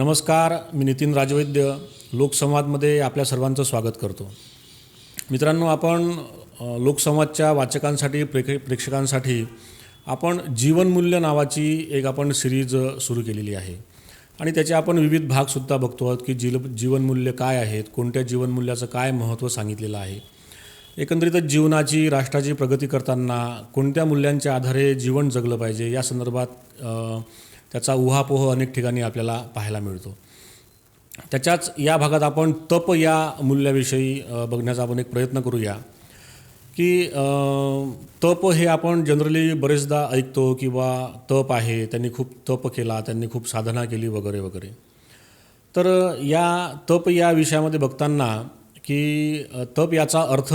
नमस्कार मी नितीन राजवैद्य. लोकसंवादमध्ये आपल्या सर्वांचं स्वागत करतो. मित्रांनो आपण लोकसंवादच्या वाचकांसाठी प्रेक्षे प्रेक्षकांसाठी आपण जीवनमूल्य नावाची एक आपण सिरीज सुरू केलेली आहे. आणि त्याचे आपण विविध भागसुद्धा बघतो आहोत की जील जीवनमूल्य काय आहेत कोणत्या जीवनमूल्याचं काय महत्त्व सांगितलेलं आहे. एकंदरीतच जीवनाची राष्ट्राची प्रगती करताना कोणत्या मूल्यांच्या आधारे जीवन जगलं पाहिजे या संदर्भात त्याचा उहापोह अनेक ठिकाणी आपल्याला पाहायला मिळतो. त्याच्याच या भागात आपण तप या मूल्याविषयी बघण्याचा आपण एक प्रयत्न करूया की तप हे आपण जनरली बरेचदा ऐकतो किंवा तप आहे त्यांनी खूप तप केला त्यांनी खूप साधना केली वगैरे वगैरे. तर या तप या विषयामध्ये बघताना की तप याचा अर्थ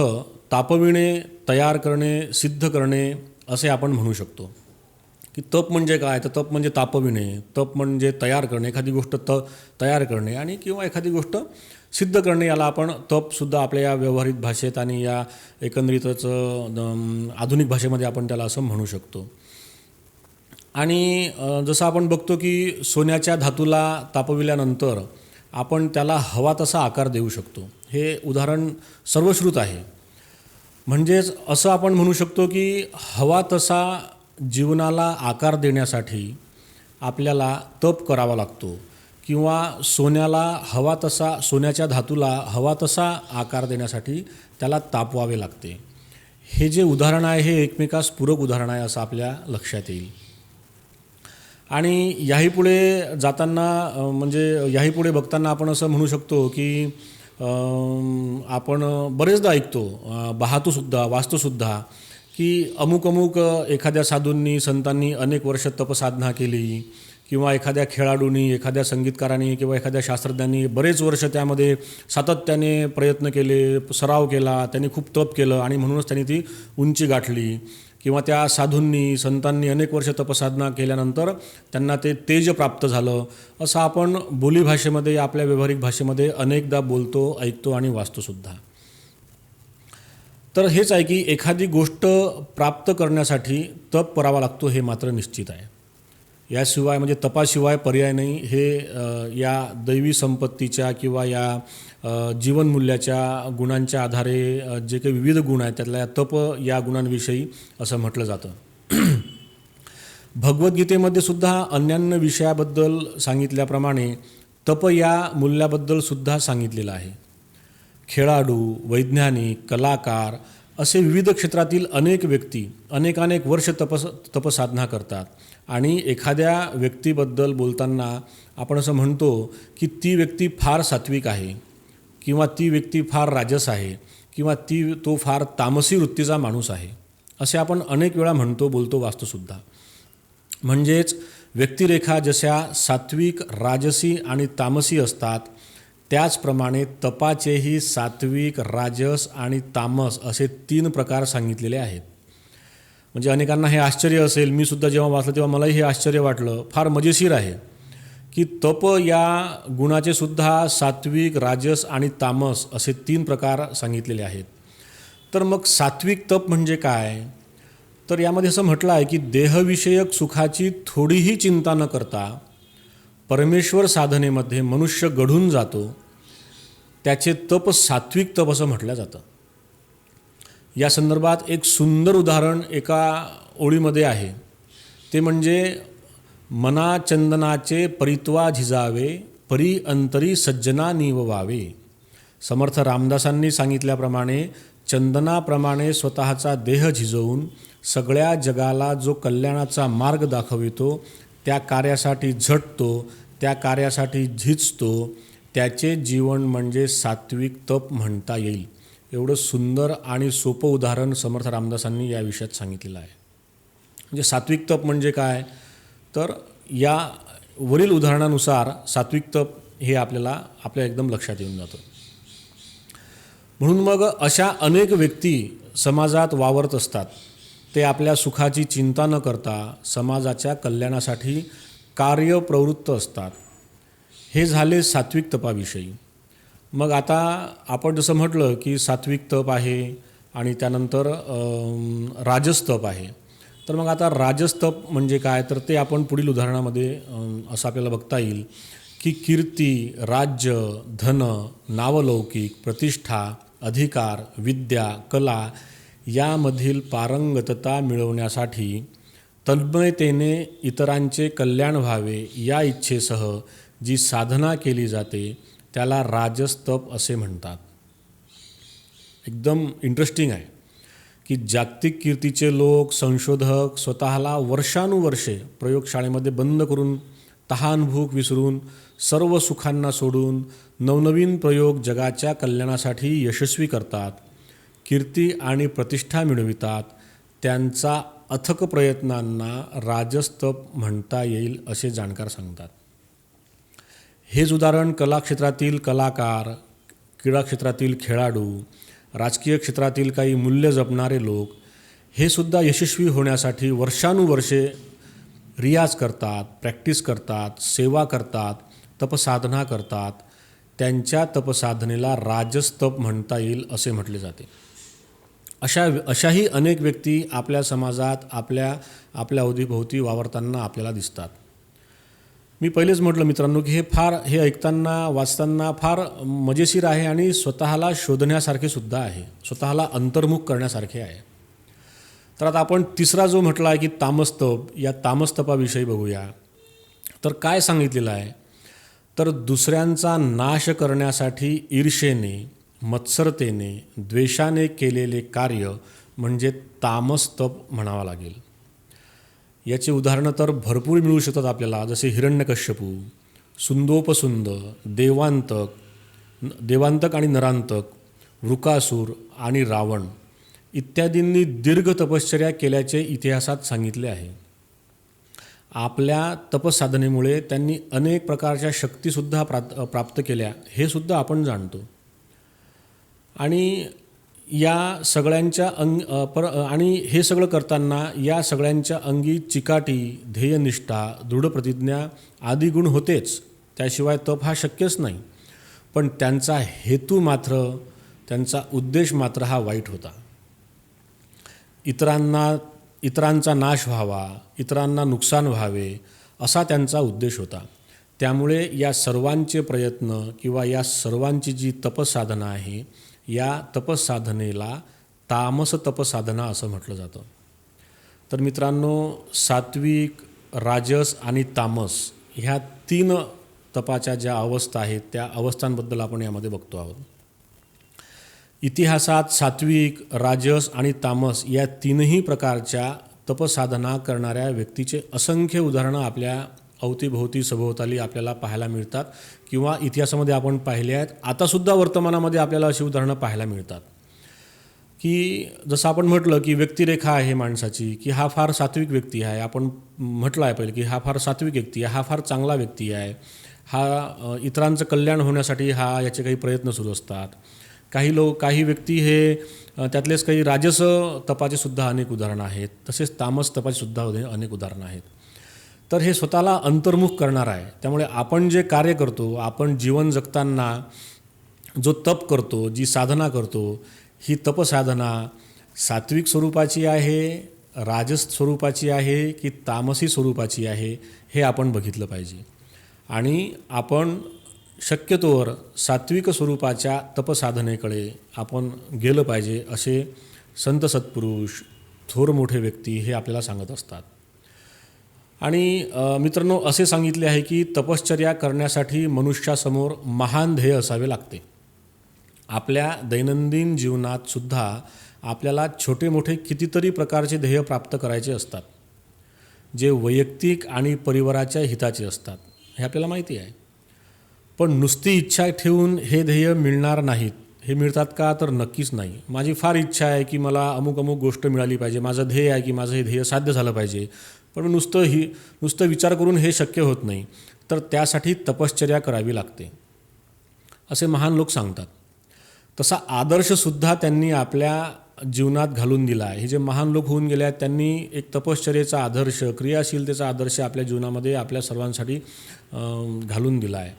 तापविणे तयार करणे सिद्ध करणे असे आपण म्हणू शकतो. की तप म्हणजे काय? तर तप म्हणजे तापविणे. तप म्हणजे तयार करणे. एखादी गोष्ट त तयार करणे आणि किंवा एखादी गोष्ट सिद्ध करणे याला आपण तपसुद्धा आपल्या या व्यवहारिक भाषेत आणि या एकंदरीतच आधुनिक भाषेमध्ये आपण त्याला असं म्हणू शकतो. आणि जसं आपण बघतो की सोन्याच्या धातूला तापविल्यानंतर आपण त्याला हवा तसा आकार देऊ शकतो. हे उदाहरण सर्वश्रुत आहे. म्हणजेच असं आपण म्हणू शकतो की हवा तसा जीवनाला आकार देण्यासाठी आपल्याला तप करावा लागतो किंवा सोन्याला हवा तसा सोन्याच्या धातूला हवा तसा आकार देण्यासाठी त्याला तापवावे लागते. हे जे उदाहरण आहे हे एकमेकास पूरक उदाहरण आहे असं आपल्या लक्षात येईल. आणि याही पुढे जाताना म्हणजे याही पुढे बघताना आपण असं म्हणू शकतो की आपण बरेचदा ऐकतो वाहतूसुद्धा वास्तूसुद्धा की अमुक अमुक एखाद्या साधूंनी संतांनी अनेक वर्ष तपसाधना केली किंवा एखाद्या खेळाडूंनी एखाद्या संगीतकारांनी किंवा एखाद्या शास्त्रज्ञांनी बरेच वर्ष त्यामध्ये सातत्याने प्रयत्न केले सराव केला त्यांनी खूप तप केलं आणि म्हणूनच त्यांनी ती उंची गाठली. किंवा त्या साधूंनी संतांनी अनेक वर्ष तपसाधना केल्यानंतर त्यांना ते तेज प्राप्त झालं. असं आपण बोलीभाषेमध्ये आपल्या व्यावहारिक भाषेमध्ये अनेकदा बोलतो ऐकतो आणि वाचतोसुद्धा तर हेच आहे की एखादी गोष्ट प्राप्त करण्यासाठी तप करावा लागतो हे मात्र निश्चित आहे. याशिवाय म्हणजे तपाशिवाय पर्याय नाही. हे या दैवी संपत्तीच्या किंवा या जीवनमूल्याच्या गुणांच्या आधारे जे काही विविध गुण आहेत त्यातल्या या तप या गुणांविषयी असं म्हटलं जातं. भगवद्गीतेमध्ये सुद्धा अन्यान्य विषयाबद्दल सांगितल्याप्रमाणे तप या मूल्याबद्दल सुद्धा सांगितलेलं आहे. खेळाडू वैज्ञानिक कलाकार असे विविध क्षेत्रातील अनेक व्यक्ती अनेकानेक वर्ष तपस तपसाधना करतात. आणि एखाद्या व्यक्तीबद्दल बोलताना आपण असं म्हणतो की ती व्यक्ती फार सात्विक आहे किंवा ती व्यक्ती फार राजस आहे किंवा ती तो फार तामसी वृत्तीचा माणूस आहे. असे आपण अनेक वेळा म्हणतो बोलतो वाचतोसुद्धा म्हणजेच व्यक्तिरेखा जशा सात्विक राजसी आणि तामसी असतात त्याचप्रमाणे तपाचेही सात्विक राजस आणि तामस असे तीन प्रकार सांगितलेले आहेत. म्हणजे अनेकांना हे आश्चर्य असेल मी सुद्धा जेव्हा वाचलं तेव्हा मलाही हे आश्चर्य वाटलं. फार मजेशीर आहे की तप या गुणाचे सुद्धा सात्विक राजस आणि तामस असे तीन प्रकार सांगितलेले आहेत. तर मग सात्विक तप म्हणजे काय? तर यामध्ये असं म्हटलं आहे की देहविषयक सुखाची थोडीही चिंता न करता परमेश्वर साधनेमध्ये मनुष्य घडून जातो त्याचे तप सात्विक तप असं म्हटलं जातं. या संदर्भात एक सुंदर उदाहरण एका ओळीमध्ये आहे. ते म्हणजे मना चंदनाचे परित्वा झिजावे परी अंतरी सज्जना निववावे. समर्थ रामदासांनी सांगितल्याप्रमाणे चंदनाप्रमाणे स्वतःचा देह झिजवून सगळ्या जगाला जो कल्याणाचा मार्ग दाखवितो त्या कार्यासाठी झटतो त्या कार्यासाठी झिजतो त्याचे जीवन म्हणजे सात्विक तप म्हणता येईल. एवढं सुंदर आणि सोपं उदाहरण समर्थ रामदासांनी या विषयात सांगितलेलं आहे. म्हणजे सात्विक तप म्हणजे काय? तर या वरील उदाहरणानुसार सात्विक तप हे आपल्याला आपल्या एकदम लक्षात येऊन जातं. म्हणून मग अशा अनेक व्यक्ती समाजात वावरत असतात. ते आपल्या सुखाची चिंता न करता समाजाच्या कल्याणासाठी कार्यप्रवृत्त असतात. हे झाले सात्विक तपाविषयी. मग आता आपण जसं म्हटलं की सात्विक तप आहे आणि त्यानंतर राजस्तप आहे. तर मग आता राजस्तप म्हणजे काय? तर ते आपण पुढील उदाहरणामध्ये असं आपल्याला बघता येईल की कीर्ती राज्य धन नावलौकिक प्रतिष्ठा अधिकार विद्या कला यामधील पारंगतता मिळवण्यासाठी तन्मयतेने इतरांचे कल्याण व्हावे या इच्छेसह जी साधना केली जाते त्याला राजस्तप असे म्हणतात. एकदम इंटरेस्टिंग आहे की जागतिक कीर्तीचे लोक संशोधक स्वतःला वर्षानुवर्षे प्रयोगशाळेमध्ये बंद करून तहानभूक विसरून सर्व सुखांना सोडून नवनवीन प्रयोग जगाच्या कल्याणासाठी यशस्वी करतात. कीर्ती आणि प्रतिष्ठा मिळवितात. त्यांचा अथक प्रयत्नांना राजस्तप म्हणता येईल असे जाणकार सांगतात. हेच उदाहरण कलाक्षेत्रातील कलाकार क्रीडा क्षेत्रातील खेळाडू राजकीय क्षेत्रातील काही मूल्य जपणारे लोक हे सुद्धा यशस्वी होण्यासाठी वर्षानुवर्षे रियाज करतात प्रॅक्टिस करतात सेवा करतात तपसाधना करतात. त्यांच्या तपसाधनेला राजस्तप म्हणता येईल असे म्हटले जाते. अशा अशाही अनेक व्यक्ती आपल्या समाजात आपल्या आपल्या अवधीभोवती वावरताना आपल्याला दिसतात. मी पहिलेच म्हटलं मित्रांनो की हे फार हे ऐकताना वाचताना फार मजेशीर आहे आणि स्वतःला शोधण्यासारखे सुद्धा आहे. स्वतःला अंतर्मुख करण्यासारखे आहे. तर आता आपण तिसरा जो म्हटला आहे की तामस्तप या तामस्तपाविषयी बघूया. तर काय सांगितलेलं आहे? तर दुसऱ्यांचा नाश करण्यासाठी ईर्षेने मत्सरतेने द्वेषाने केलेले कार्य म्हणजे तामस्तप म्हणावा लागेल. याची उदाहरणं तर भरपूर मिळू शकतात आपल्याला जसे हिरण्यकश्यपू सुंदोपसुंद देवांतक देवांतक आणि नरांतक वृकासूर आणि रावण इत्यादींनी दीर्घ तपश्चर्या केल्याचे इतिहासात सांगितले आहे. आपल्या तपसाधनेमुळे त्यांनी अनेक प्रकारच्या शक्तीसुद्धा प्राप्त प्राप्त केल्या हे सुद्धा आपण जाणतो. आणि या सगळ्यांच्या अंग पर आणि हे सगळं करताना या सगळ्यांच्या अंगी चिकाटी ध्येयनिष्ठा दृढप्रतिज्ञा आदी गुण होतेच. त्याशिवाय तप हा शक्यच नाही. पण त्यांचा हेतू मात्र त्यांचा उद्देश मात्र हा वाईट होता. इतरांना इतरांचा नाश व्हावा इतरांना नुकसान व्हावे असा त्यांचा उद्देश होता. त्यामुळे या सर्वांचे प्रयत्न किंवा या सर्वांची जी तपसाधना आहे या तपसाधनेला तामस तपसाधना असं म्हटलं जातं. तर मित्रांनो सात्विक राजस आणि तामस ह्या तीन तपाच्या ज्या अवस्था आहेत त्या अवस्थांबद्दल आपण यामध्ये बघतो आहोत. इतिहासात सात्विक राजस आणि तामस या तीनही प्रकारच्या तपसाधना करणाऱ्या व्यक्तीचे असंख्य उदाहरणं आपल्या अवतीभोवती सभोवताली आपल्याला पाहायला मिळतात किंवा इतिहासामध्ये आपण पाहिले आहेत. आतासुद्धा वर्तमानामध्ये आपल्याला अशी उदाहरणं पाहायला मिळतात. की जसं आपण म्हटलं की व्यक्तिरेखा आहे माणसाची की हा फार सात्विक व्यक्ती आहे. आपण म्हटलं आहे पहिले की हा फार सात्विक व्यक्ती आहे हा फार चांगला व्यक्ती आहे. हा इतरांचं कल्याण होण्यासाठी हा याचे काही प्रयत्न सुरू असतात. काही लोक काही व्यक्ती हे त्यातलेच काही राजस तपाचे सुद्धा अनेक उदाहरणं आहेत. तसेच तामस तपाचे सुद्धा अनेक उदाहरणं आहेत. तर हे स्वतःला अंतर्मुख करणार आहे. त्यामुळे आपण जे कार्य करतो आपण जीवन जगताना जो तप करतो जी साधना करतो ही तपसाधना सात्विक स्वरूपाची आहे राजस स्वरूपाची आहे की तामसी स्वरूपाची आहे हे आपण बघितलं पाहिजे. आणि आपण शक्यतोवर सात्विक स्वरूपाच्या तपसाधनेकडे आपण गेलं पाहिजे असे संत सत्पुरुष थोर मोठे व्यक्ती हे आपल्याला सांगत असतात. आणि मित्रांनो असे सांगितले आहे की तपश्चर्या करण्यासाठी मनुष्यासमोर महान ध्येय असावे लागते. आपल्या दैनंदिन जीवनात सुद्धा आपल्याला छोटे मोठे कितीतरी प्रकारचे ध्येय प्राप्त करायचे असतात. जे वैयक्तिक आणि परिवाराच्या हिताचे असतात हे आपल्याला माहिती आहे. पण नुसती इच्छा ठेवून हे ध्येय मिळणार नाहीत हे मिळतात का तर नक्कीच नाही. माझी फार इच्छा आहे की मला अमुक अमुक गोष्ट मिळाली पाहिजे माझं ध्येय आहे की माझं हे ध्येय साध्य झालं पाहिजे. पण नुसतं ही नुसतं विचार करून हे शक्य होत नाही. तर त्यासाठी तपश्चर्या करावी लागते. असे महान लोक सांगतात. तसा आदर्शसुद्धा त्यांनी आपल्या जीवनात घालून दिला आहे. हे जे महान लोक होऊन गेले आहेत त्यांनी एक तपश्चर्येचा आदर्श क्रियाशीलतेचा आदर्श आपल्या जीवनामध्ये आपल्या सर्वांसाठी घालून दिला आहे.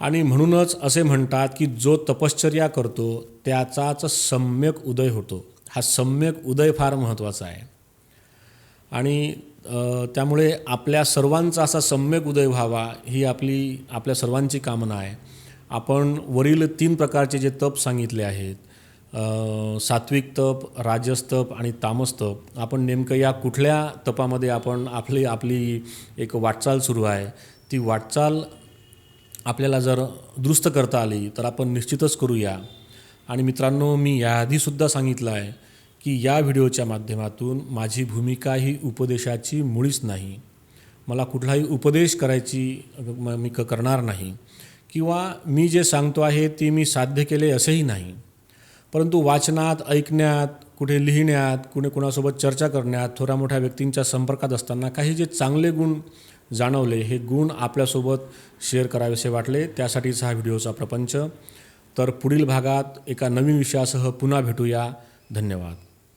आणि म्हणूनच असे म्हणतात की जो तपश्चर्या करतो त्याचाच सम्यक उदय होतो. हा सम्यक उदय फार महत्त्वाचा आहे. आणि त्यामुळे आपल्या सर्वांचा असा सम्यक उदय व्हावा ही आपली आपल्या सर्वांची कामना आहे. आपण वरील तीन प्रकारचे जे तप सांगितले आहेत सात्विक तप राजस्तप आणि तामस्तप आपण नेमकं या कुठल्या तपामध्ये आपण आपली आपली एक वाटचाल सुरू आहे ती वाटचाल आपल्याला जर दुरुस्त करता आली तर आपण निश्चितच करूया. आणि मित्रांनो मी याआधीसुद्धा सांगितलं आहे की या व्हिडिओच्या माध्यमातून माझी भूमिका ही उपदेशाची मुळीच नाही. मला कुठलाही उपदेश करायची मी क करणार नाही. किंवा मी जे सांगतो आहे ते मी साध्य केले असेही नाही. परंतु वाचनात ऐकण्यात कुठे लिहिण्यात कुणी कुणासोबत चर्चा करण्यात थोड्या मोठ्या व्यक्तींच्या संपर्कात असताना काही जे चांगले गुण जाणवले हे गुण आपल्यासोबत शेअर करावेसे वाटले त्यासाठीच हा व्हिडिओचा प्रपंच. तर पुढील भागात एका नवीन विषयासह पुन्हा भेटूया. धन्यवाद.